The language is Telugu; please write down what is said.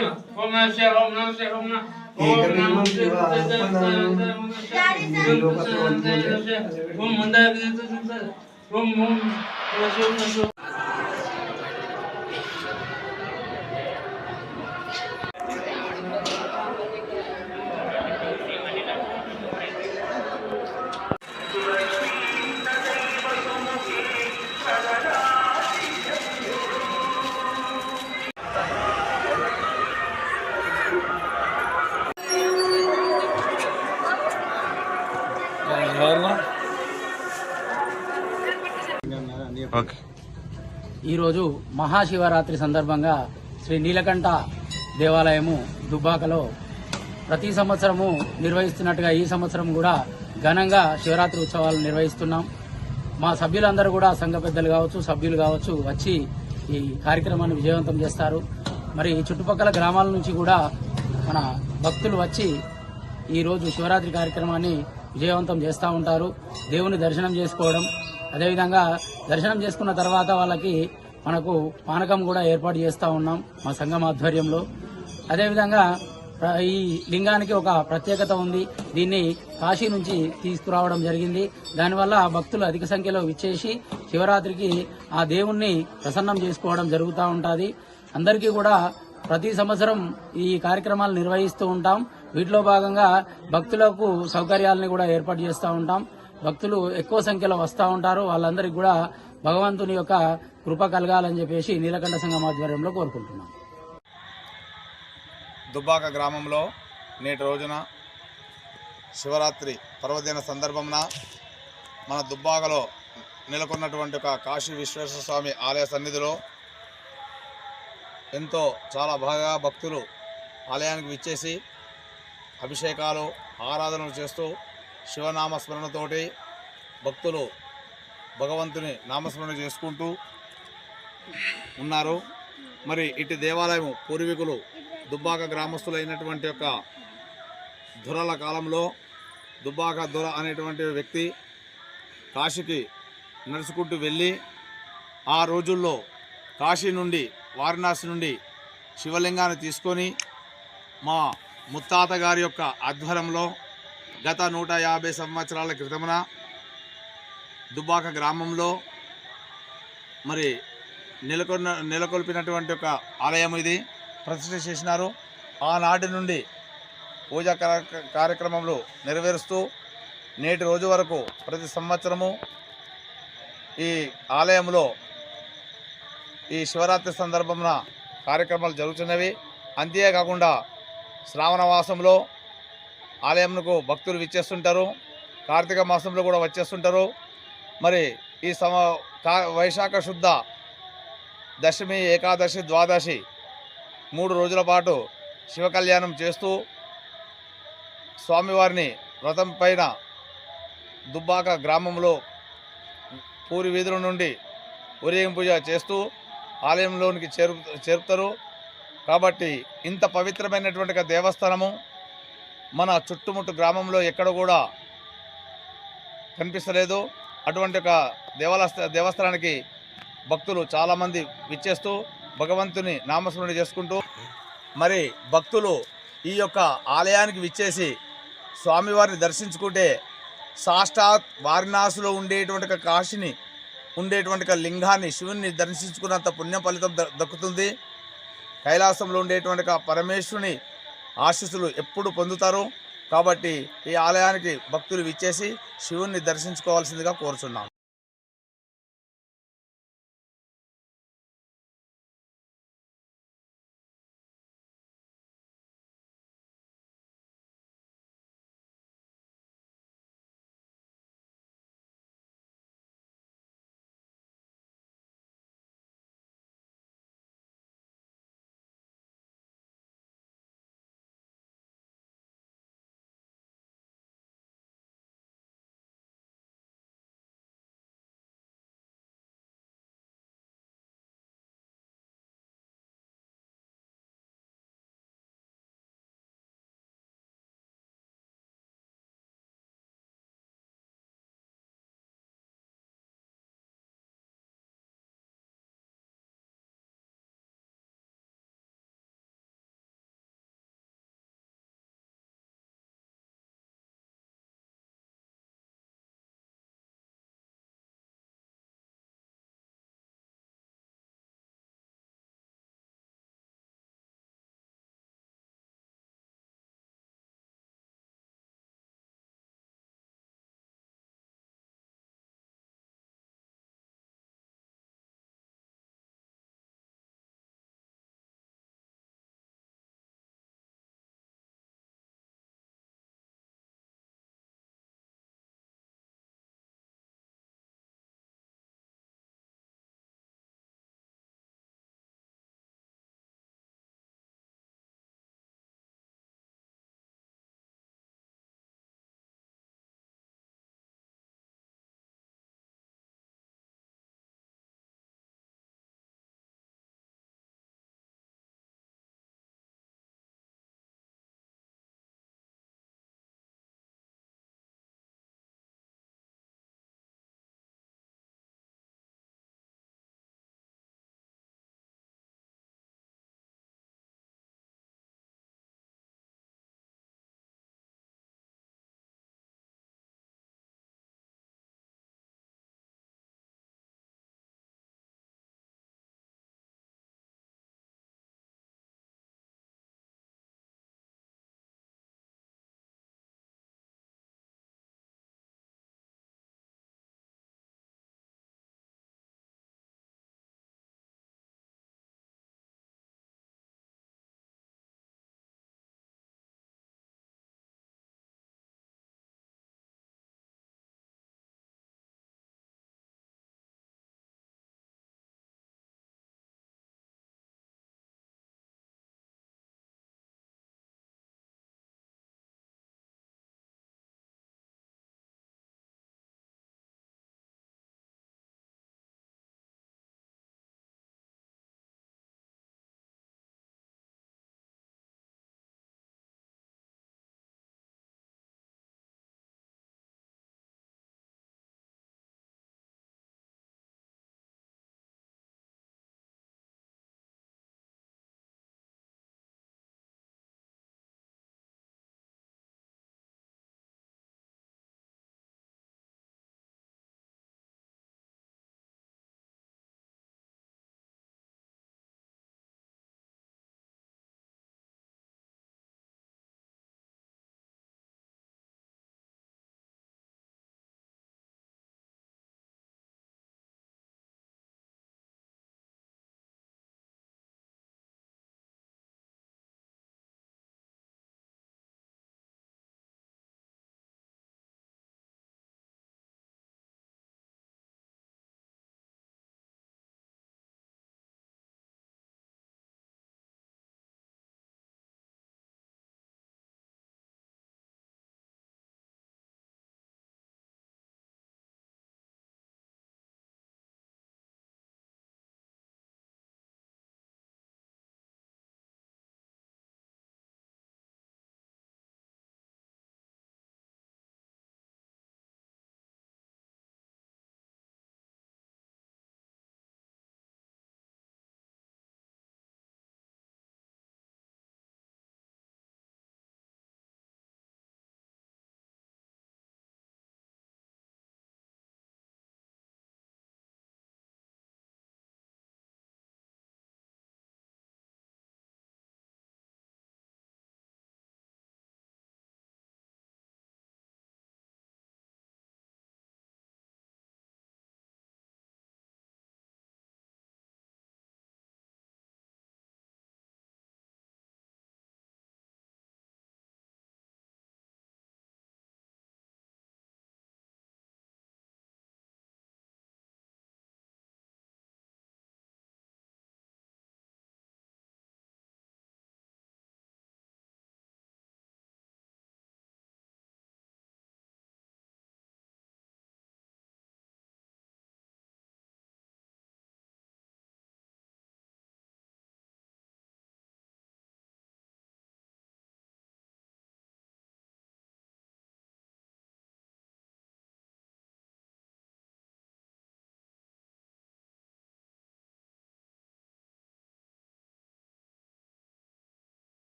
سليمة وما شاء نشاء وما هم هم ఈరోజు మహాశివరాత్రి సందర్భంగా శ్రీ నీలకంఠ దేవాలయము దుబ్బాకలో ప్రతి సంవత్సరము నిర్వహిస్తున్నట్టుగా ఈ సంవత్సరం కూడా ఘనంగా శివరాత్రి ఉత్సవాలు నిర్వహిస్తున్నాం. మా సభ్యులందరూ కూడా సంఘ పెద్దలు కావచ్చు సభ్యులు కావచ్చు వచ్చి ఈ కార్యక్రమాన్ని విజయవంతం చేస్తారు. మరి చుట్టుపక్కల గ్రామాల నుంచి కూడా మన భక్తులు వచ్చి ఈరోజు శివరాత్రి కార్యక్రమాన్ని విజయవంతం చేస్తూ ఉంటారు. దేవుని దర్శనం చేసుకోవడం అదేవిధంగా దర్శనం చేసుకున్న తర్వాత వాళ్ళకి మనకు పానకం కూడా ఏర్పాటు చేస్తూ ఉన్నాం మా సంఘం ఆధ్వర్యంలో. అదేవిధంగా ఈ లింగానికి ఒక ప్రత్యేకత ఉంది. దీన్ని కాశీ నుంచి తీసుకురావడం జరిగింది. దానివల్ల భక్తులు అధిక సంఖ్యలో విచ్చేసి శివరాత్రికి ఆ దేవుణ్ణి ప్రసన్నం చేసుకోవడం జరుగుతూ ఉంటుంది. అందరికీ కూడా ప్రతి సంవత్సరం ఈ కార్యక్రమాలు నిర్వహిస్తూ ఉంటాం. వీటిలో భాగంగా భక్తులకు సౌకర్యాలని కూడా ఏర్పాటు చేస్తూ ఉంటాం. భక్తులు ఎక్కువ సంఖ్యలో వస్తూ ఉంటారు. వాళ్ళందరికీ కూడా భగవంతుని యొక్క కృప కలగాలని చెప్పేసి నీలకంఠ సంఘం ఆధ్వర్యంలో కోరుకుంటున్నాం. దుబ్బాక గ్రామంలో నేటి రోజున శివరాత్రి పర్వదిన సందర్భంన మన దుబ్బాకలో నెలకొన్నటువంటి ఒక కాశీ విశ్వేశ్వర స్వామి ఆలయ సన్నిధిలో ఎంతో చాలా బాగా భక్తులు ఆలయానికి విచ్చేసి అభిషేకాలు ఆరాధనలు చేస్తూ శివనామస్మరణతోటి భక్తులు భగవంతుని నామస్మరణ చేసుకుంటూ ఉన్నారు. మరి ఇటు దేవాలయం పూర్వీకులు దుబ్బాక గ్రామస్తులైనటువంటి యొక్క ధురల కాలంలో దుబ్బాక ధుర అనేటువంటి వ్యక్తి కాశీకి నడుచుకుంటూ వెళ్ళి ఆ రోజుల్లో కాశీ నుండి వారణాసి నుండి శివలింగాన్ని తీసుకొని మా ముత్తాత గారి యొక్క ఆధ్వర్యంలో గత నూట యాభై సంవత్సరాల క్రితమున దుబ్బాక గ్రామంలో మరి నెలకొన్న నెలకొల్పినటువంటి ఒక ఆలయం ఇది. ప్రతిష్ఠ చేసినారు. ఆనాటి నుండి పూజా కార్య- నెరవేరుస్తూ నేటి రోజు వరకు ప్రతి సంవత్సరము ఈ ఆలయంలో ఈ శివరాత్రి సందర్భమున కార్యక్రమాలు జరుగుతున్నవి. అంతేకాకుండా శ్రావణ మాసంలో ఆలయంకు భక్తులు విచ్చేస్తుంటారు. కార్తీక మాసంలో కూడా వచ్చేస్తుంటారు. మరి ఈ సమ వైశాఖ శుద్ధ దశమి ఏకాదశి ద్వాదశి మూడు రోజుల పాటు శివ కళ్యాణం చేస్తూ స్వామివారిని వ్రతం పైన దుబ్బాక గ్రామంలో పూరి వీధుల నుండి ఊరేగింపు చేస్తూ ఆలయంలోనికి చేరు చేరుతారు. కాబట్టి ఇంత పవిత్రమైనటువంటి దేవస్థానము. మన చుట్టుముట్టు గ్రామంలో ఎక్కడ కూడా కనిపిస్తలేదు. అటువంటి ఒక దేవాల దేవస్థానానికి భక్తులు చాలామంది విచ్చేస్తూ భగవంతుని నామస్మరణ చేసుకుంటూ మరి భక్తులు ఈ యొక్క ఆలయానికి విచ్చేసి స్వామివారిని దర్శించుకుంటే సాష్టాత్ వారణాసిలో ఉండేటువంటి కాశిని ఉండేటువంటి లింగాన్ని శివుని దర్శించుకున్నంత పుణ్య ఫలితం ద- దక్కుతుంది. కైలాసంలో ఉండేటువంటి పరమేశ్వరుని ఆశీస్సులు ఎప్పుడు పొందుతారు? కాబట్టి ఈ ఆలయానికి భక్తులు విచ్చేసి శివుణ్ణి దర్శించుకోవాల్సిందిగా కోరుచున్నాం.